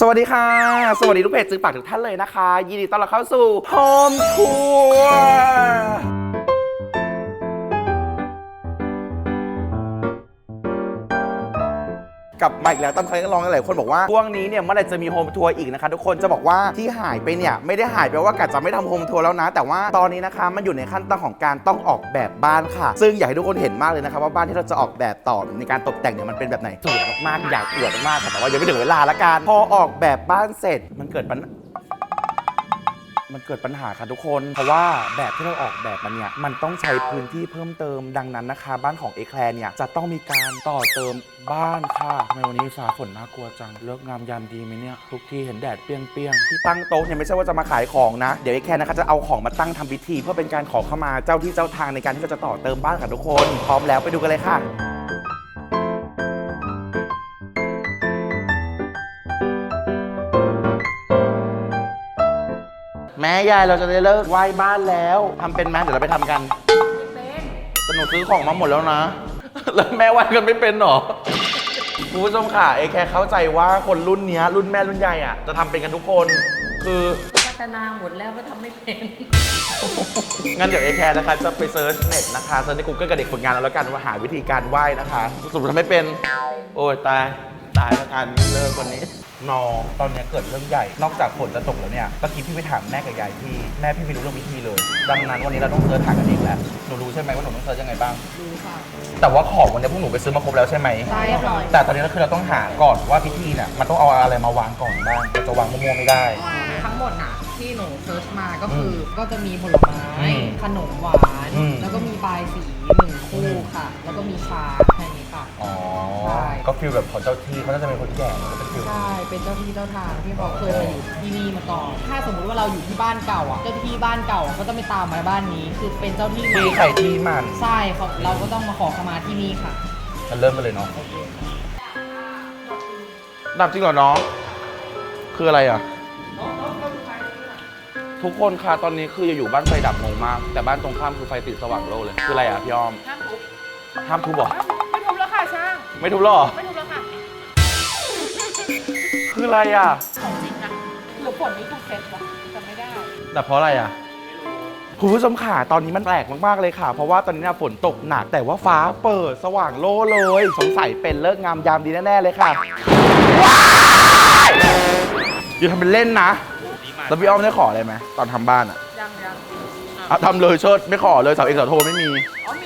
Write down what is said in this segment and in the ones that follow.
สวัสดีค่ะ สวัสดีทุกเพจซื้อปากทุกท่านเลยนะคะ ยินดีต้อนรับเข้าสู่โฮมทัวร์ กลับมาอีกแล้วตามใครก็ลองหลายคนบอกว่าช่วงนี้เนี่ยเมื่อไหร่จะมีโฮมทัวร์อีกนะคะทุกคนจะบอกว่าที่หายไปเนี่ยไม่ได้หายไปว่ากะจะไม่ทำโฮมทัวร์แล้วนะ แต่ว่าตอนนี้นะคะมันอยู่ในขั้นตอนของการต้องออกแบบบ้านค่ะ ซึ่งอยากให้ทุกคนเห็นมากเลยนะคะว่าบ้านที่เราจะออกแบบต่อในการตกแต่งเนี่ยมันเป็นแบบไหนสวยมากๆอยากอวดมากๆค่ะแต่ว่ายังไม่ถึงเวลาละกันพอออกแบบบ้านเสร็จมันเกิดปัญ มันเกิดปัญหาค่ะทุกคน เพราะว่าแบบที่เราออกแบบมันเนี่ย มันต้องใช้พื้นที่เพิ่มเติมดังนั้นนะคะ บ้านของเอแคลร์เนี่ย จะต้องมีการต่อเติมบ้านค่ะทำไมวันนี้ฟ้าฝนน่ากลัวจัง เลิกงามยามดีไหมเนี่ย ทุกที่เห็นแดดเปรี้ยงๆ ที่ตั้งโต๊ะเนี่ยไม่ใช่ว่าจะมาขายของนะ เดี๋ยวเอแคลร์นะคะจะเอาของมาตั้งทำพิธี เพื่อเป็นการขอเข้ามาเจ้าที่เจ้าทางในการที่เราจะต่อเติมบ้านค่ะทุกคน พร้อมแล้วไปดูกันเลยค่ะ ม่ยายเราจะได้เลิกไหว้บ้านแล้วทำเป็นไหมเดี๋ยวเราไปทำกันแต่หนูซื้อของมาหมดแล้วนะ แล้วแม่ไหว้กันไม่เป็นหรอคุณผู้ชมค่ะเอแค่เข้าใจว่าคนรุ่นเนี้ยรุ่นแม่รุ่นใหญ่อะจะทำเป็นกันทุกคนคือ พัฒนาหมดแล้วก็ทำไม่เป็น งั้นเดี๋ยวเอแคร์นะคะจะไปเซิร์ชเน็ตนะคะเซิร์ชใน Google กับเด็กฝึกงานแล้วกันว่าหาวิธีการไหว้นะคะสรุปทำไม่เป็น โอ้ยตาย ตายแล้วกันเลิกวันนี้ น้องตอนนี้เกิดเรื่องใหญ่ นอกจากฝนจะตกแล้วเนี่ยเมื่อกี้พี่ไปถามแม่กับยายพี่ แม่พี่ไม่รู้เรื่องวิธีเลย ดังนั้นวันนี้เราต้องเซิร์ชหากันเองแล้วหนูรู้ใช่ไหมว่าหนูต้องเซิร์ชยังไงบ้างดูค่ะแต่ว่าของวันนี้พวกหนูไปซื้อมาครบแล้วใช่ไหมใช่ค่ะแต่ตอนนี้ก็คือเราต้องหาก่อนว่าพิธีเนี่ยมันต้องเอาอะไรมาวางก่อนบ้างเราจะวางมั่วๆไม่ได้ ทั้งหมดน่ะ ที่หนูเซิร์ชมาก็คืออมก็จะมีผลไม้อืมขนมหวาน อืมแล้วก็มีบายสีหนึ่งคู่ค่ะ แล้วก็มีชาแค่นี้ค่ะ อ๋อ ใช่ ก็ฟีลแบบของเจ้าที่เขาน่าจะเป็นคนแก่ก็เป็นฟีลใช่ เป็นเจ้าที่เจ้าทางที่เขาเคยมาอยู่ที่นี่มาก่อน ถ้าสมมุติว่าเราอยู่ที่บ้านเก่าอะ เจ้าที่บ้านเก่าก็ต้องไปตามมาบ้านนี้ คือเป็นเจ้าที่ที่ไข่ที่มันใช่เขาเราก็ต้องมาขอขมาที่นี่ค่ะ มันเริ่มมาเลยเนาะ ดับจริงเหรอน้อง คืออะไรอะ ทุกคนค่ะตอนนี้คืออยู่บ้านไฟดับงงมาก แต่บ้านตรงข้ามคือไฟติดสว่างโลกเลย คืออะไรอะพี่อ้อม ห้ามทุบห้ามทุบเหรอ ไม่ทุบหรอ ไม่ทุบแล้วค่ะ คืออะไรอะ ของจริงอะหรือฝนนี้ถูกเซ็ตวะจำไม่ได้ แต่เพราะอะไรอะคุณผู้ชมค่ะตอนนี้มันแปลกมากๆเลยค่ะ เพราะว่าตอนนี้เนี่ยฝนตกหนัก แต่ว่าฟ้าเปิดสว่างโล่เลย สงสัยเป็นเลิกงามยามดีแน่ๆเลยค่ะว้ายอย่าทำเป็นเล่นนะแล้วพี่อ้อมได้ขออะไรไหมตอนทำบ้านอะยังยังอะทำเลยเชิดไม่ขอเลยเสาเอกเสาโทไม่มี อ๋อมี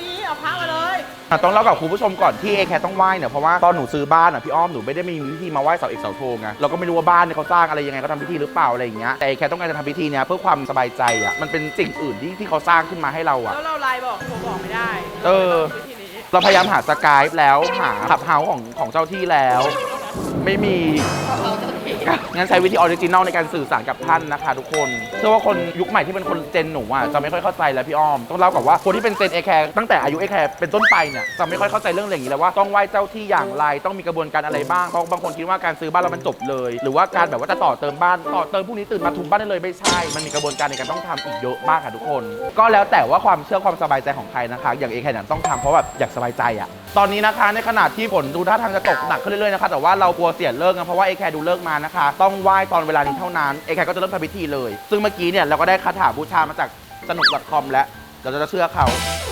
อะต้องเล่ากับคุณผู้ชมก่อนที่เอแคต้องไหว้เนี่ยเพราะว่าตอนหนูซื้อบ้านอะพี่อ้อมหนูไม่ได้มีวิธีมาไหว้เสาเอกเสาโทไงเราก็ไม่รู้ว่าบ้านเนี่ยเขาสร้างอะไรยังไงเขาทำพิธีหรือเปล่าอะไรอย่างเงี้ยแต่เอแคต้องการจะทำพิธีเนี้ยเพื่อความสบายใจอะมันเป็นสิ่งอื่นที่ที่เขาสร้างขึ้นมาให้เราอะ แล้วเราไลน์บอกโทรบอกไม่ได้เออวิธีนี้เราพยายามหาสกายแล้วหาขับเฮาของของเจ้าที่แล้ว ไม่มี เราเจ้าที่ งั้นใช้วิธีออริจินอลในการสื่อสารกับท่านนะคะทุกคนเชื่อว่าคนยุคใหม่ที่เป็นคนเจนหนูอะจะไม่ค่อยเข้าใจแล้วพี่อ้อม ต้องเล่ากับว่าคนที่เป็นเจนเอแคร์ตั้งแต่อายุเอแคร์เป็นต้นไปเนี่ยจะไม่ค่อยเข้าใจเรื่องอย่างนี้แล้วว่าต้องไหว้เจ้าที่อย่างไรต้องมีกระบวนการอะไรบ้างเพราะบางคนคิดว่าการซื้อบ้านแล้วมันจบเลย หรือว่าการแบบว่าจะต่อเติมบ้านต่อเติมพรุ่งนี้ตื่นมาทุบบ้านได้เลยไม่ใช่ มันมีกระบวนการในการต้องทำอีกเยอะมากค่ะทุกคน ก็แล้วแต่ว่าความเชื่อความสบายใจของใครนะคะ อย่างเอแคร์เนี่ยต้องทำเพราะแบบอยากสบายใจอะตอนนี้นะคะในขณะที่ฝนดูท่าทางจะตกหนักขึ้นเรื่อยๆนะคะแต่ว่าเรากลัวเสียเลิกนะเพราะว่าเอแคร์ดูเลิกมานะคะ ต้องไหว้ตอนเวลานี้เท่านั้นเอแครก็จะเริ่มทำพิธีเลย ซึ่งเมื่อกี้เนี่ยเราก็ได้คาถาบูชามาจากสนุก .com แล้วเราจะเชื่อเขา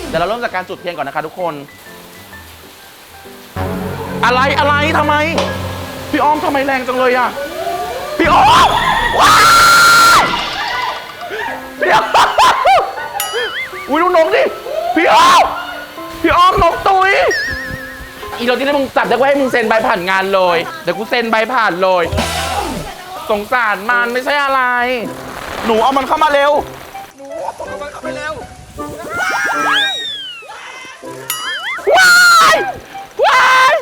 เดี๋ยวเราเริ่มจากการจุดเทียนก่อนนะคะทุกคน อะไรอะไรทำไม พี่อ้อมทำไมแรงจังเลยอะพี่อ้อมว้าพี่อ้อมอุ้ยดูนกดิพี่อ้อมพี่อ้อมนกตุยอีโรที่ได้มึงจับได้กูให้มึงเซ็นใบผ่านงานเลยเดี๋ยวกูเซ็นใบผ่านเลย สงสารมันไม่ใช่อะไร หนูเอามันเข้ามาเร็ว หนูเอามันเข้ามาเร็วว้ายว้าย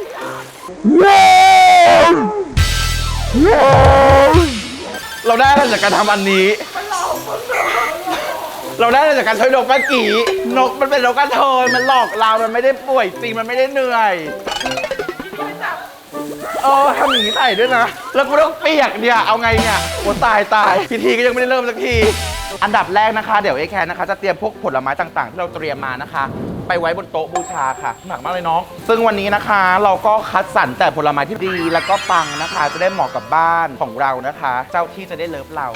ว้ายเราได้อะไรจากการทำอันนี้ เราได้อะไรจากการใช้นกเมื่อกี้นกมันเป็นนกกระเทยมันหลอกเรา มันไม่ได้ป่วยจริง มันไม่ได้เหนื่อย เออทำอย่างนี้ใส่ด้วยนะ แล้วกูต้องเปียกเนี่ย เอาไงเนี่ยโอ้ตายตายพิธีก็ยังไม่ได้เริ่มสักที อันดับแรกนะคะ เดี๋ยวเอแคนนะคะ จะเตรียมพวกผลไม้ต่างๆ ที่เราเตรียมมานะคะ ไปไว้บนโต๊ะบูชาค่ะหนักมากเลยน้อง ซึ่งวันนี้นะคะ เราก็คัดสรรแต่ผลไม้ที่ดีแล้วก็ปังนะคะ จะได้เหมาะกับบ้านของเรานะคะ เจ้าที่จะได้เลิฟเรา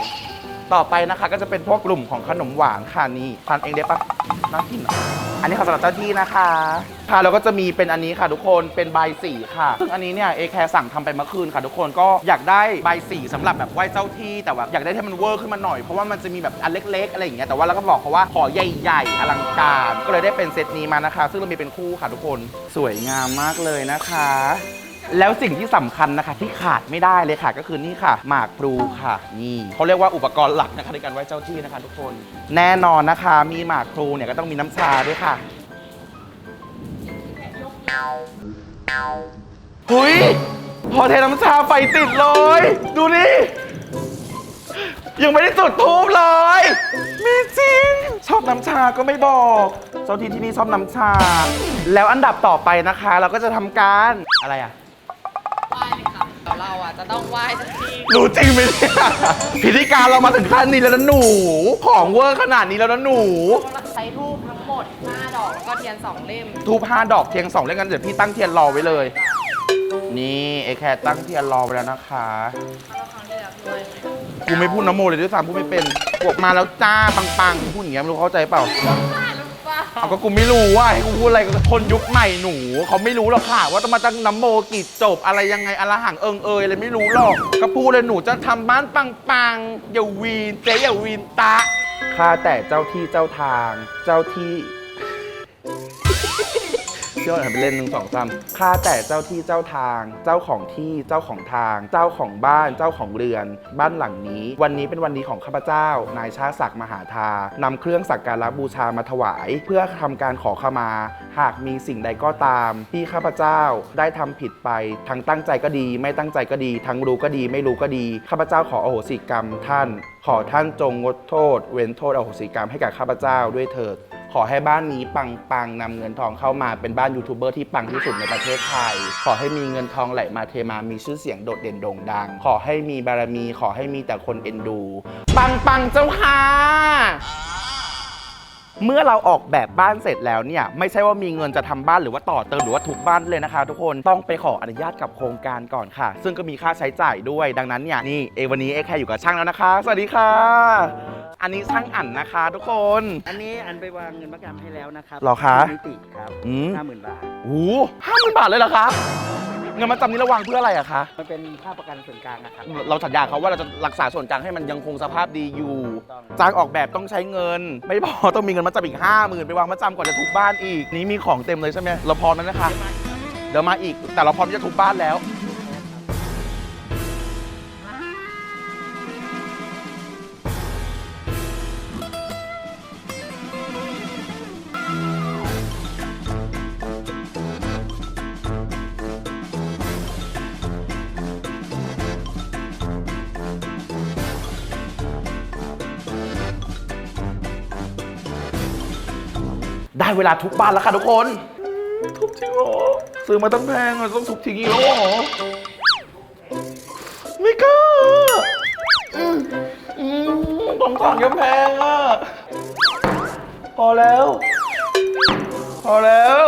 ต่อไปนะคะก็จะเป็นพวกกลุ่มของขนมหวานค่ะนี่ทานเองได้ปะน่ากินอะอันนี้ของสำหรับเจ้าที่นะคะ ค่ะแล้วก็จะมีเป็นอันนี้ค่ะทุกคนเป็นใบสีค่ะ ซึ่งอันนี้เนี่ยเอแคสั่งทำไปเมื่อคืนค่ะทุกคนก็อยากได้ใบสีสำหรับแบบไหว้เจ้าที่แต่ว่าอยากได้ให้มันเวอร์ขึ้นมาหน่อยเพราะว่ามันจะมีแบบอันเล็ก ๆ อะไรอย่างเงี้ยแต่ว่าเราก็บอกเขาว่าขอใหญ่ๆอลังการก็เลยได้เป็นเซตนี้มานะคะ ซึ่งเรามีเป็นคู่ค่ะทุกคนสวยงามมากเลยนะคะ แล้วสิ่งที่สำคัญนะคะที่ขาดไม่ได้เลยค่ะ ก็คือนี่ค่ะ หมากพลูค่ะ นี่เขาเรียกว่าอุปกรณ์หลักนะคะในการไหว้เจ้าที่นะคะ ทุกคนแน่นอนนะคะ มีหมากพลูเนี่ยก็ต้องมีน้ำชาด้วยค่ะหุยพอเทน้ำชาไฟติดเลย ดูนี่ ยังไม่ได้จุดทูบเลย มีจริง ชอบน้ำชาก็ไม่บอกเจ้าที่ที่นี่ชอบน้ำชา แล้วอันดับต่อไปนะคะ เราก็จะทำการอะไรอะ เลยค่ะเดี๋ยวเราอะจะต้องไหว้เจ้าที่รู้จริงไหมเนี่ยพิธีการเรามาถึงขั้นนี้แล้วนะหนู ของเวอร์ขนาดนี้แล้วนะหนู ใช้ทูบทั้งหมด 5 ดอกแล้วก็เทียน 2 เล่ม ทูบห้าดอกเทียนสองเล่นกันเดี๋ยวพี่ตั้งเทียนรอไว้เลย นี่ไอแคร์ตั้งเทียนรอไว้แล้วนะคะแล้วครั้งที่แล้วด้วยกูไม่พูดน้ำโมเลยด้วยซ้ำพูดไม่เป็นบวกมาแล้วจ้าปังๆพูดอย่างเงี้ยไม่รู้เข้าใจเปล่า เอาก็กูไม่รู้ว่าให้กูพูดอะไรกับคนยุคใหม่หนูเขาไม่รู้หรอกค่ะ ว่าต้องมาตั้งน้ำโมกี่จบ อะไรยังไงอลหังเอิงเอยอะไรไม่รู้หรอกก็พูดเลยหนูจะทำบ้านปังๆอย่าวีนเจ๊อย่าวีนตะข้าแต่เจ้าที่เจ้าทาง เจ้าที่ เชื่อว่าไปเล่นหนึ่งสองสามข้าแต่เจ้าที่เจ้าทาง เจ้าของที่เจ้าของทาง เจ้าของบ้านเจ้าของเรือน บ้านหลังนี้ วันนี้เป็นวันดีของข้าพเจ้า นายชาศักดิ์มหาธานำเครื่องสักการะบูชามาถวาย เพื่อทำการขอขมา หากมีสิ่งใดก็ตาม ที่ข้าพเจ้าได้ทำผิดไป ทั้งตั้งใจก็ดี ไม่ตั้งใจก็ดี ทั้งรู้ก็ดี ไม่รู้ก็ดีข้าพเจ้าขออโหสิกรรมท่าน ขอท่านจงงดโทษ เว้นโทษอโหสิกรรมให้กับข้าพเจ้าด้วยเถิด ขอให้บ้านนี้ปังปังๆนำเงินทองเข้ามาเป็นบ้านยูทูบเบอร์ที่ปังที่สุดในประเทศไทย ขอให้มีเงินทองไหลมาเทมามีชื่อเสียงโดดเด่นโด่งดัง ขอให้มีบารมี ขอให้มีแต่คนเอ็นดู ปังปังๆเจ้าค่ะ เมื่อเราออกแบบบ้านเสร็จแล้วเนี่ยไม่ใช่ว่ามีเงินจะทำบ้านหรือว่าต่อเติมหรือว่าทุบบ้านเลยนะคะ ทุกคนต้องไปขออนุญาตกับโครงการก่อนค่ะ ซึ่งก็มีค่าใช้จ่ายด้วยดังนั้นเนี่ยนี่เอวันนี้เอแคร์อยู่กับช่างแล้วนะคะ สวัสดีค่ะ อันนี้ช่างอั๋นนะคะ ทุกคน อันนี้อันไปวางเงินประกันให้แล้วนะครับเหรอคะนิติครับอืมห้าหมื่นบาทโอ้ห้าหมื่นบาทเลยเหรอคะ เงินมาจำนี้ระวางเพื่ออะไรอะคะ มันเป็นค่าประกันส่วนกลางนะครับ เราสัญญาเขาว่าเราจะรักษาส่วนกลางให้มันยังคงสภาพดีอยู่ต้องจ้างออกแบบต้องใช้เงิน ไม่พอต้องมีเงินมาจำอีกห้าหมื่นไปวางมาจำก่อนจะทุบบ้านอีก นี้มีของเต็มเลยใช่ไหมเราพร้อมแล้วนะคะ เดี๋ยวมาอีก แต่เราพร้อมที่จะทุบบ้านแล้ว เวลาทุบบ้านแล้วค่ะทุกคน ทุบจริงเหรอ ซื้อมาตั้งแพงอะต้องทุบทิ้งอีกแล้วเหรอ ไม่กล้าอืมอืมต้องสั่งยังแพงอะ พอแล้ว พอแล้ว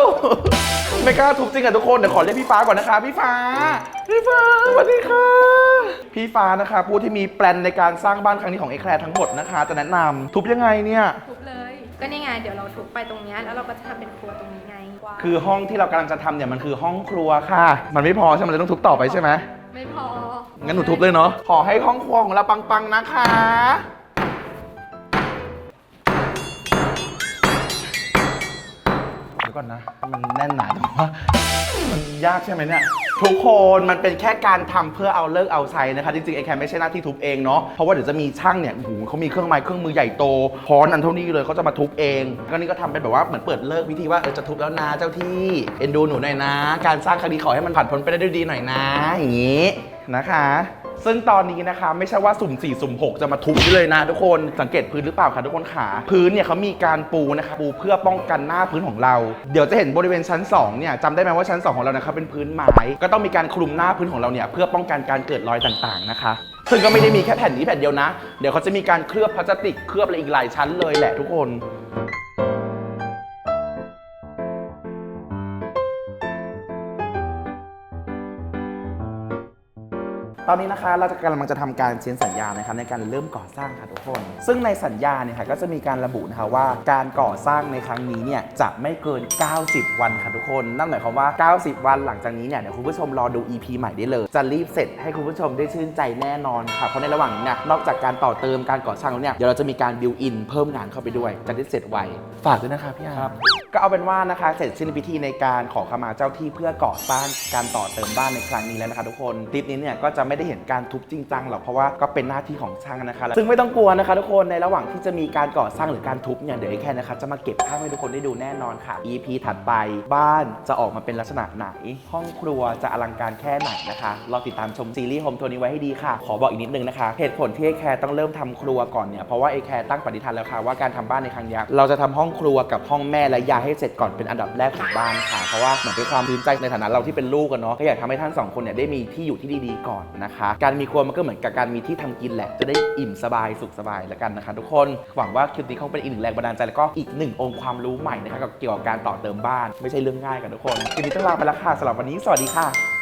ไม่กล้าทุบจริงอะทุกคน เดี๋ยวขอเรียกพี่ฟ้าก่อนนะคะ พี่ฟ้า พี่ฟ้าสวัสดีค่ะ พี่ฟ้านะคะ ผู้ที่มีแปลนในการสร้างบ้านครั้งนี้ของเอแคร์ทั้งหมดนะคะ จะแนะนำทุบยังไงเนี่ย ทุบเลย ก็นี่ไงเดี๋ยวเราทุบไปตรงเนี้ยแล้วเราก็จะทำเป็นครัวตรงนี้ไงว้าวคือห้องที่เรากำลังจะทำเนี่ยมันคือห้องครัวค่ะ มันไม่พอใช่ไหมมันเลยต้องทุบต่อไปใช่ไหมไม่พองั้นหนูทุบเลยเนาะขอให้ห้องครัวของเราปังๆนะคะ ก่อนนะ มันแน่นหนาจังวะมันยากใช่ไหมเนี่ย ทุกคนมันเป็นแค่การทำเพื่อเอาเลิกเอาใช้นะคะ จริงๆไอแคนไม่ใช่หน้าที่ทุบเองเนาะ เพราะว่าเดี๋ยวจะมีช่างเนี่ยโอ้โหเขามีเครื่องไม้เครื่องมือใหญ่โตพร้อนอันเท่านี้เลยเขาจะมาทุบเอง ก็นี่ก็ทำเป็นแบบว่าเหมือนเปิดเลิกวิธีว่าเออจะทุบแล้วนะเจ้าที่ เอ็นดูหนูหน่อยนะ การสร้างคดีขอให้มันผ่านพ้นไปได้ด้วยดีหน่อยนะ อย่างนี้นะคะ ซึ่งตอนนี้นะคะไม่ใช่ว่าสุ่ม4สุ่ม6 จะมาทุบได้เลยนะทุกคนสังเกตพื้นหรือเปล่าคะทุกคนขา พื้นเนี่ยเขามีการปูนะคะปูเพื่อป้องกันหน้าพื้นของเรา เดี๋ยวจะเห็นบริเวณชั้น2เนี่ยจำได้ไหมว่าชั้น 2 ของเรานะคะเป็นพื้นไม้ก็ต้องมีการคลุมหน้าพื้นของเราเนี่ยเพื่อป้องกันการเกิดรอยต่างๆนะคะซึ่งก็ไม่ได้มีแค่แผ่นนี้แผ่นเดียวนะ เดี๋ยวเขาจะมีการเคลือบพลาสติกเคลือบอะไรอีกหลายชั้นเลยแหละทุกคน ตอนนี้นะคะเราจะกำลังจะทำการเซ็นสัญญานะคะในการเริ่มก่อสร้างค่ะทุกคน ซึ่งในสัญญาเนี่ยค่ะก็จะมีการระบุนะคะว่าการก่อสร้างในครั้งนี้เนี่ยจะไม่เกิน 90 วันค่ะทุกคน นั่นหมายความว่า 90 วันหลังจากนี้เนี่ยเดี๋ยวคุณผู้ชมรอดู EP ใหม่ได้เลย จะรีบเสร็จให้คุณผู้ชมได้ชื่นใจแน่นอนค่ะเพราะในระหว่างนี้เนี่ยนอกจากการต่อเติมการก่อสร้างแล้วเนี่ยเดี๋ยวเราจะมีการบิวอินเพิ่มงานเข้าไปด้วยจะได้เสร็จไวฝากด้วยนะคะพี่อาร์ ก็เอาเป็นว่านะคะเสร็จสิ้นพิธีในการขอขมาเจ้าที่เพื่อก่อสร้างการต่อเติมบ้านในครั้งนี้แล้วนะคะ ทุกคนคลิปนี้เนี่ยก็จะไม่ได้เห็นการทุบจริงจังหรอกเพราะว่าก็เป็นหน้าที่ของช่างนะคะ ซึ่งไม่ต้องกลัวนะคะ ทุกคนในระหว่างที่จะมีการก่อสร้างหรือการทุบเนี่ยเดี๋ยวไอ้แค่นะคะจะมาเก็บภาพให้ทุกคนได้ดูแน่นอนค่ะ EP ถัดไปบ้านจะออกมาเป็นลักษณะไหน ห้องครัวจะอลังการแค่ไหนนะคะรอติดตามชมซีรีส์โฮมทัวร์นี้ไว้ให้ดีค่ะ ขอบอกอีกนิดนึงนะคะเหตุผลที่ไอแคร์ต้องเริ่มทำครัวก่อนเนี่ยเพราะว่าไอแคร์ตั้งปณิธานแล้วค่ะว่าการทำบ้านในครั้งนี้เราจะทำห้องครัวกับห้องแม่และยายให้เสร็จก่อนเป็นอันดับแรกของบ้านค่ะ เพราะว่าเหมือนเป็นความภูมิใจในฐานะเราที่เป็นลูกกันเนาะก็อยากทำให้ท่านสองคนเนี่ยได้มีที่อยู่ที่ดีๆก่อนนะคะ การมีครัวมันก็เหมือนกับการมีที่ทำกินแหละ จะได้อิ่มสบายสุขสบายแล้วกันนะคะ ทุกคนหวังว่าคลิปนี้คงเป็นอีกหนึ่งแรงบันดาลใจแล้วก็อีกหนึ่งองค์ความรู้ใหม่นะคะเกี่ยวกับการต่อเติมบ้าน ไม่ใช่เรื่องง่ายกันทุกคนคลิปนี้ต้องลาไปแล้วค่ะสำหรับวันนี้สวัสดีค่ะ